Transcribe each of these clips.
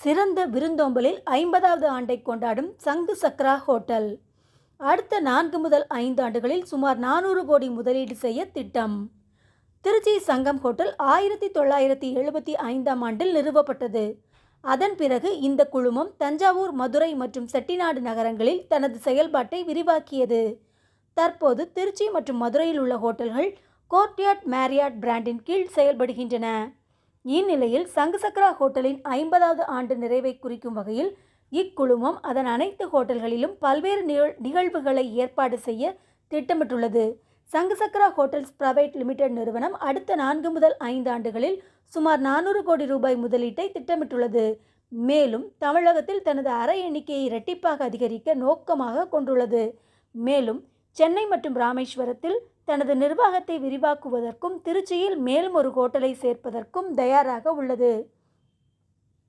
சிறந்த விருந்தோம்பலில் ஐம்பதாவது ஆண்டை கொண்டாடும் சங்கு சக்ரா ஹோட்டல். அடுத்த நான்கு முதல் ஐந்து ஆண்டுகளில் சுமார் நானூறு கோடி முதலீடு செய்ய திட்டம். திருச்சி சங்கம் ஹோட்டல் ஆயிரத்தி தொள்ளாயிரத்தி எழுபத்தி ஐந்தாம் ஆண்டில் நிறுவப்பட்டது. அதன் பிறகு இந்த குழுமம் தஞ்சாவூர் மதுரை மற்றும் செட்டிநாடு நகரங்களில் தனது செயல்பாட்டை விரிவாக்கியது. தற்போது திருச்சி மற்றும் மதுரையில் உள்ள ஹோட்டல்கள் கோர்ட்யார்ட் மேரியாட் பிராண்டின் கீழ் செயல்படுகின்றன. இந்நிலையில் சங்குசக்ரா ஹோட்டலின் ஐம்பதாவது ஆண்டு நிறைவை குறிக்கும் வகையில் இக்குழுமம் அதன் அனைத்து ஹோட்டல்களிலும் பல்வேறு நிகழ் நிகழ்வுகளை ஏற்பாடு செய்ய திட்டமிட்டுள்ளது. சங்குசக்ரா ஹோட்டல்ஸ் பிரைவேட் லிமிடெட் நிறுவனம் அடுத்த நான்கு முதல் ஐந்து ஆண்டுகளில் சுமார் நானூறு கோடி ரூபாய் முதலீட்டை திட்டமிட்டுள்ளது. மேலும் தமிழகத்தில் தனது அறை எண்ணிக்கையை இரட்டிப்பாக அதிகரிக்க நோக்கமாக கொண்டுள்ளது. மேலும் சென்னை மற்றும் ராமேஸ்வரத்தில் தனது நிர்வாகத்தை விரிவாக்குவதற்கும் திருச்சியில் மேலும் ஒரு ஹோட்டலை சேர்ப்பதற்கும் தயாராக உள்ளது.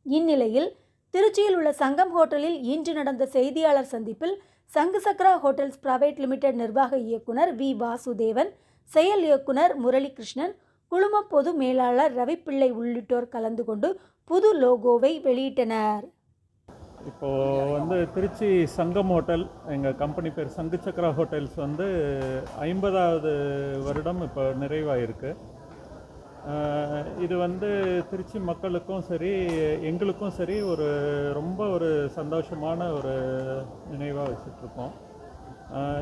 இந்நிலையில் திருச்சியில் உள்ள சங்கம் ஹோட்டலில் இன்று நடந்த செய்தியாளர் சந்திப்பில் சங்கு சக்ரா ஹோட்டல்ஸ் பிரைவேட் லிமிடெட் நிர்வாக இயக்குனர் வி. வாசுதேவன் செயல் இயக்குனர் முரளிகிருஷ்ணன் குழும பொது மேலாளர் ரவிப்பிள்ளை உள்ளிட்டோர் கலந்து கொண்டு புது லோகோவை வெளியிட்டனர். இப்போது வந்து திருச்சி சங்கம் ஹோட்டல் எங்கள் கம்பெனி பேர் சங்கு சக்கரா ஹோட்டல்ஸ் வந்து ஐம்பதாவது வருடம் இப்போ நிறைவாயிருக்கு. இது வந்து திருச்சி மக்களுக்கும் சரி எங்களுக்கும் சரி ஒரு ரொம்ப ஒரு சந்தோஷமான ஒரு நினைவாக வச்சிட்ருக்கோம்.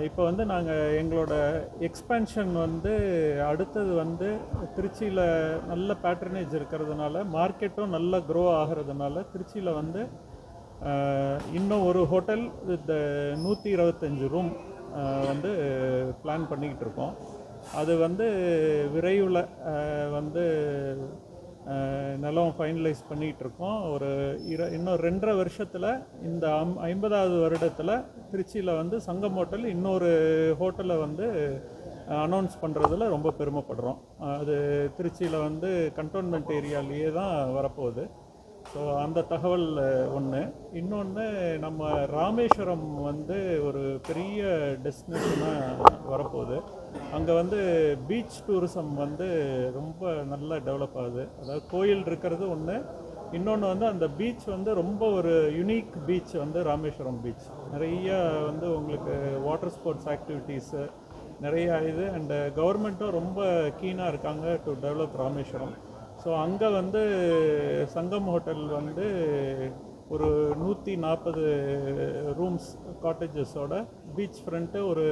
இப்போ வந்து நாங்கள் எங்களோட எக்ஸ்பென்ஷன் வந்து அடுத்தது வந்து திருச்சியில் நல்ல பேட்டர்னேஜ் இருக்கிறதுனால மார்க்கெட்டும் நல்லா க்ரோ ஆகிறதுனால திருச்சியில் வந்து இன்னும் ஒரு ஹோட்டல் வித் நூற்றி இருபத்தஞ்சி ரூம் வந்து பிளான் பண்ணிக்கிட்டு இருக்கோம். அது வந்து விரைவில் வந்து நிலம் ஃபைனலைஸ் பண்ணிகிட்டு இருக்கோம். ஒரு இர இன்னும் ரெண்டரை வருஷத்தில் இந்த அம் ஐம்பதாவது வருடத்தில் திருச்சியில் வந்து சங்கம் ஹோட்டல் இன்னொரு ஹோட்டலை வந்து அனௌன்ஸ் பண்ணுறதுல ரொம்ப பெருமைப்படுறோம். அது திருச்சியில் வந்து கண்டோன்மெண்ட் ஏரியாலேயே தான் வரப்போகுது. ஸோ அந்த தகவல் ஒன்று இன்னொன்று நம்ம ராமேஸ்வரம் வந்து ஒரு பெரிய டெஸ்டினேஷனாக வரப்போகுது. அங்கே வந்து பீச் டூரிசம் வந்து ரொம்ப நல்லா டெவலப் ஆகுது. அதாவது கோயில் இருக்கிறது ஒன்று இன்னொன்று வந்து அந்த பீச் வந்து ரொம்ப ஒரு யுனிக் பீச் வந்து ராமேஸ்வரம் பீச். நிறைய வந்து உங்களுக்கு வாட்டர் ஸ்போர்ட்ஸ் ஆக்டிவிட்டீஸு நிறைய இது. அண்டு கவர்மெண்ட்டும் ரொம்ப கீனாக இருக்காங்க டு டெவலப் ராமேஸ்வரம். ஸோ அங்கே வந்து சங்கம் ஹோட்டல் வந்து ஒரு நூற்றி நாற்பது ரூம்ஸ் காட்டேஜஸோட பீச் ஃப்ரண்ட்டு ஒரு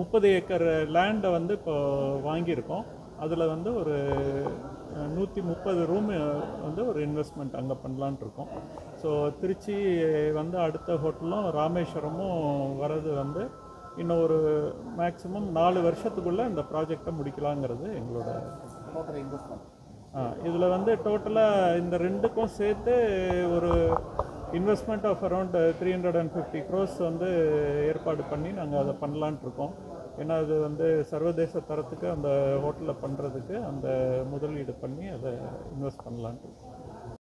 முப்பது ஏக்கர் லேண்டை வந்து இப்போ வாங்கியிருக்கோம். அதில் வந்து ஒரு நூற்றி முப்பது ரூம் வந்து ஒரு இன்வெஸ்ட்மெண்ட் அங்கே பண்ணலான் இருக்கோம். ஸோ திருச்சி வந்து அடுத்த ஹோட்டலும் ராமேஸ்வரமும் வர்றது வந்து இன்னும் ஒரு மேக்ஸிமம் நாலு வருஷத்துக்குள்ளே இந்த ப்ராஜெக்டை முடிக்கலாங்கிறது எங்களோட இதில் வந்து டோட்டலாக இந்த ரெண்டுக்கும் சேர்த்து ஒரு investment of around three hundred and fifty crores வந்து ஏற்பாடு பண்ணி நாங்கள் அதை பண்ணலான்ட்டு இருக்கோம். ஏன்னா அது வந்து சர்வதேச தரத்துக்கு அந்த ஹோட்டலில் பண்ணுறதுக்கு அந்த முதலீடு பண்ணி அதை இன்வெஸ்ட் பண்ணலான்ட்டு இருக்கோம்.